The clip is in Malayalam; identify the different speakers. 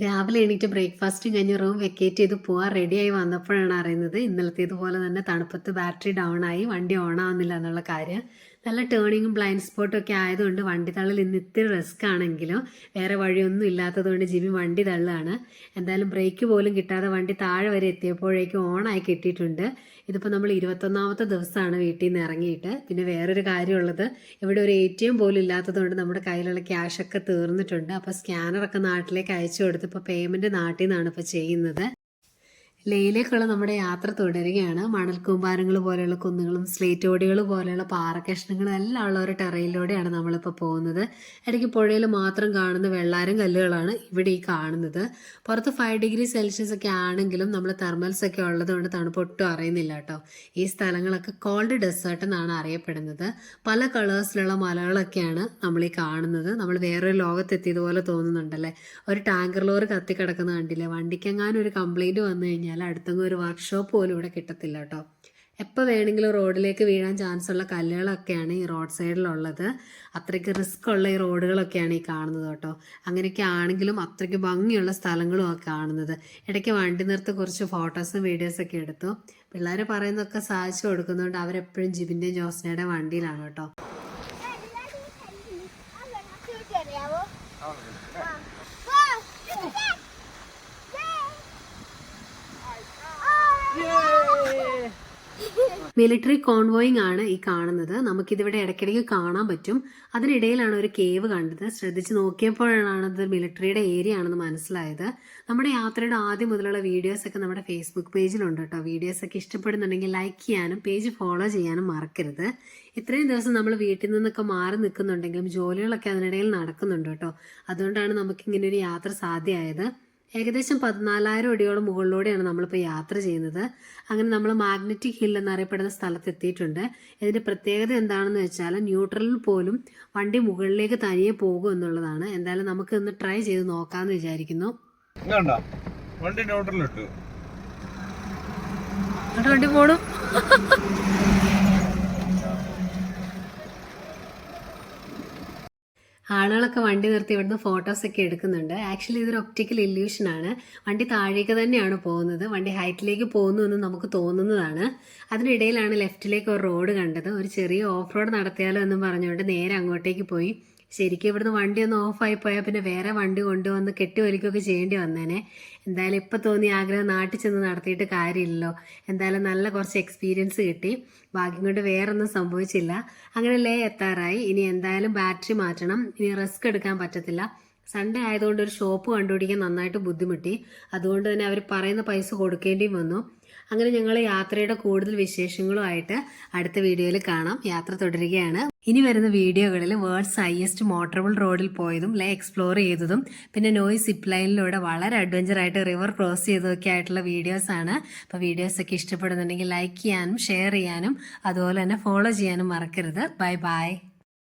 Speaker 1: രാവിലെ എണീറ്റ് ബ്രേക്ക്ഫാസ്റ്റ് കഴിഞ്ഞ് റൂം വെക്കേറ്റ് ചെയ്ത് പോകാൻ റെഡിയായി വന്നപ്പോഴാണ് അറിയുന്നത് ഇന്നലത്തേതുപോലെ തന്നെ തണുപ്പത്ത് ബാറ്ററി ഡൗൺ ആയി വണ്ടി ഓൺ ആവുന്നില്ല എന്നുള്ള കാര്യം. നല്ല ടേണിങ്ങും ബ്ലൈൻഡ് സ്പോട്ടും ഒക്കെ ആയതുകൊണ്ട് വണ്ടി തള്ളൽ ഇന്ന് ഇത്തിരി റിസ്ക് ആണെങ്കിലും വേറെ വഴിയൊന്നും ഇല്ലാത്തതുകൊണ്ട് ജിമി വണ്ടി തള്ളാണ്. എന്തായാലും ബ്രേക്ക് പോലും കിട്ടാതെ വണ്ടി താഴെ വരെ എത്തിയപ്പോഴേക്കും ഓണായി കിട്ടിയിട്ടുണ്ട്. ഇതിപ്പോൾ നമ്മൾ ഇരുപത്തൊന്നാമത്തെ ദിവസമാണ് വീട്ടിൽ നിന്ന് ഇറങ്ങിയിട്ട്. പിന്നെ വേറൊരു കാര്യമുള്ളത് ഇവിടെ ഒരു എ ടി എം പോലും ഇല്ലാത്തതുകൊണ്ട് നമ്മുടെ കയ്യിലുള്ള ക്യാഷൊക്കെ തീർന്നിട്ടുണ്ട്. അപ്പോൾ സ്കാനറൊക്കെ നാട്ടിലേക്ക് അയച്ചു കൊടുത്ത് ഇപ്പോൾ പേയ്മെന്റ് നാട്ടിൽ നിന്നാണ് ഇപ്പോൾ ചെയ്യുന്നത്. ലേയിലേക്കുള്ള നമ്മുടെ യാത്ര തുടരുകയാണ്. മണൽക്കൂമ്പാരങ്ങൾ പോലെയുള്ള കുന്നുകളും സ്ലേറ്റ് ഓടികൾ പോലെയുള്ള പാറക്കഷ്ണങ്ങളും എല്ലാം ഉള്ള ഒരു ടെറയിലൂടെയാണ് നമ്മളിപ്പോൾ പോകുന്നത്. ഇടയ്ക്ക് പുഴയിൽ മാത്രം കാണുന്ന വെള്ളാരം കല്ലുകളാണ് ഇവിടെ ഈ കാണുന്നത്. പുറത്ത് ഫൈവ് ഡിഗ്രി സെൽഷ്യസ് ഒക്കെ ആണെങ്കിലും നമ്മൾ തെർമൽസ് ഒക്കെ ഉള്ളതുകൊണ്ട് തണുപ്പ് ഒട്ടും അറിയുന്നില്ല കേട്ടോ. ഈ സ്ഥലങ്ങളൊക്കെ കോൾഡ് ഡെസേർട്ട് എന്നാണ് അറിയപ്പെടുന്നത്. പല കളേഴ്സിലുള്ള മലകളൊക്കെയാണ് നമ്മൾ ഈ കാണുന്നത്. നമ്മൾ വേറൊരു ലോകത്തെത്തിയതുപോലെ തോന്നുന്നുണ്ടല്ലേ? ഒരു ടാങ്കർ ലോറി കത്തിക്കിടക്കുന്ന കണ്ടില്ലേ? വണ്ടിക്കെങ്ങാനും ഒരു കംപ്ലൈന്റ് വന്നു കഴിഞ്ഞാൽ അടുത്തെങ്കിലും ഒരു വർക്ക്ഷോപ്പ് പോലും ഇവിടെ കിട്ടത്തില്ല കേട്ടോ. എപ്പോൾ വേണമെങ്കിലും റോഡിലേക്ക് വീഴാൻ ചാൻസ് ഉള്ള കല്ലുകളൊക്കെയാണ് ഈ റോഡ് സൈഡിലുള്ളത് അത്രയ്ക്ക് റിസ്ക് ഉള്ള ഈ റോഡുകളൊക്കെയാണ് ഈ കാണുന്നത് കേട്ടോ. അങ്ങനെയൊക്കെ ആണെങ്കിലും അത്രയ്ക്ക് ഭംഗിയുള്ള സ്ഥലങ്ങളും ഒക്കെ കാണുന്നത്. ഇടയ്ക്ക് വണ്ടി നിർത്തി കുറച്ച് ഫോട്ടോസും വീഡിയോസൊക്കെ എടുത്തു. പിള്ളേർ പറയുന്നതൊക്കെ സാധിച്ചു കൊടുക്കുന്നതുകൊണ്ട് അവരെപ്പോഴും ജിബിന്റെയും ജോസ്നയുടെയും വണ്ടിയിലാണ് കേട്ടോ. മിലിറ്ററി കോൺവോയിങ് ആണ് ഈ കാണുന്നത്. നമുക്കിതിവിടെ ഇടയ്ക്കിടയ്ക്ക് കാണാൻ പറ്റും. അതിനിടയിലാണ് ഒരു കേവ് കണ്ടത്. ശ്രദ്ധിച്ച് നോക്കിയപ്പോഴാണ് അത് മിലിറ്ററിയുടെ ഏരിയ ആണെന്ന് മനസ്സിലായത്. നമ്മുടെ യാത്രയുടെ ആദ്യം മുതലുള്ള വീഡിയോസ് ഒക്കെ നമ്മുടെ ഫേസ്ബുക്ക് പേജിലുണ്ട് കേട്ടോ. വീഡിയോസ് ഒക്കെ ഇഷ്ടപ്പെടുന്നുണ്ടെങ്കിൽ ലൈക്ക് ചെയ്യാനും പേജ് ഫോളോ ചെയ്യാനും മറക്കരുത്. ഇത്രയും ദിവസം നമ്മൾ വീട്ടിൽ നിന്നൊക്കെ മാറി നിൽക്കുന്നുണ്ടെങ്കിലും ജോലികളൊക്കെ അതിനിടയിൽ നടക്കുന്നുണ്ട് കേട്ടോ. അതുകൊണ്ടാണ് നമുക്കിങ്ങനെ ഒരു യാത്ര സാധ്യമായത്. ഏകദേശം പതിനാലായിരം അടിയോളം മുകളിലൂടെയാണ് നമ്മളിപ്പോൾ യാത്ര ചെയ്യുന്നത്. അങ്ങനെ നമ്മൾ മാഗ്നറ്റിക് ഹിൽ എന്നറിയപ്പെടുന്ന സ്ഥലത്ത് എത്തിയിട്ടുണ്ട് ഇതിന്റെ പ്രത്യേകത എന്താണെന്ന് വെച്ചാൽ ന്യൂട്രലിൽ പോലും വണ്ടി മുകളിലേക്ക് തനിയെ പോകും എന്നുള്ളതാണ്. എന്തായാലും നമുക്ക് ഇന്ന് ട്രൈ ചെയ്ത് നോക്കാമെന്ന് വിചാരിക്കുന്നു.
Speaker 2: വണ്ടി ന്യൂട്രലിട്ടു
Speaker 1: വണ്ടി പോണു. ആളുകളൊക്കെ വണ്ടി നിർത്തി ഇവിടുന്ന് ഫോട്ടോസ് ഒക്കെ എടുക്കുന്നുണ്ട്. ആക്ച്വലി ഇതൊരു ഒപ്റ്റിക്കൽ ഇല്യൂഷൻ ആണ്. വണ്ടി താഴേക്ക് തന്നെയാണ് പോകുന്നത്. വണ്ടി ഹൈറ്റിലേക്ക് പോകുന്നു എന്ന് നമുക്ക് തോന്നുന്നതാണ്. അതിനിടയിലാണ് ലെഫ്റ്റിലേക്ക് ഒരു റോഡ് കണ്ടത്. ഒരു ചെറിയ ഓഫ് റോഡ് നടത്തിയാലോ എന്നും പറഞ്ഞുകൊണ്ട് നേരെ അങ്ങോട്ടേക്ക് പോയി. ശരിക്കും ഇവിടുന്ന് വണ്ടി ഒന്ന് ഓഫായി പോയാൽ പിന്നെ വേറെ വണ്ടി കൊണ്ടുവന്ന് കെട്ടി കെട്ടിവലിക്കുകയൊക്കെ ചെയ്യേണ്ടി വന്നേനെ. എന്തായാലും ഇപ്പം തോന്നി ആഗ്രഹം നാട്ടിൽ ചെന്ന് നടത്തിയിട്ട് കാര്യമില്ലല്ലോ. എന്തായാലും നല്ല കുറച്ച് എക്സ്പീരിയൻസ് കിട്ടി. ഭാഗ്യം കൊണ്ട് വേറൊന്നും സംഭവിച്ചില്ല. അങ്ങനെ ലേ എത്താറായി. ഇനി എന്തായാലും ബാറ്ററി മാറ്റണം. ഇനി റിസ്ക് എടുക്കാൻ പറ്റത്തില്ല. സൺഡേ ആയതുകൊണ്ട് ഒരു ഷോപ്പ് കണ്ടുപിടിക്കാൻ നന്നായിട്ട് ബുദ്ധിമുട്ടി. അതുകൊണ്ട് തന്നെ അവർ പറയുന്ന പൈസ കൊടുക്കേണ്ടിയും വന്നു. അങ്ങനെ ഞങ്ങൾ യാത്രയുടെ കൂടുതൽ വിശേഷങ്ങളുമായിട്ട് അടുത്ത വീഡിയോയിൽ കാണാം. യാത്ര തുടരുകയാണ്. ഇനി വരുന്ന വീഡിയോകളിൽ വേൾഡ്സ് ഹയസ്റ്റ് മോട്ടറബിൾ റോഡിൽ പോയതും ലൈ എക്സ്പ്ലോർ ചെയ്തതും പിന്നെ നോയ് സിപ്പ് ലൈനിലൂടെ വളരെ അഡ്വഞ്ചർ ആയിട്ട് റിവർ ക്രോസ് ചെയ്തതൊക്കെ ആയിട്ടുള്ള വീഡിയോസ് ആണ്. അപ്പോൾ വീഡിയോസ് ഒക്കെ ഇഷ്ടപ്പെടുന്നുണ്ടെങ്കിൽ ലൈക്ക് ചെയ്യാനും ഷെയർ ചെയ്യാനും അതുപോലെ തന്നെ ഫോളോ ചെയ്യാനും മറക്കരുത്. Bye bye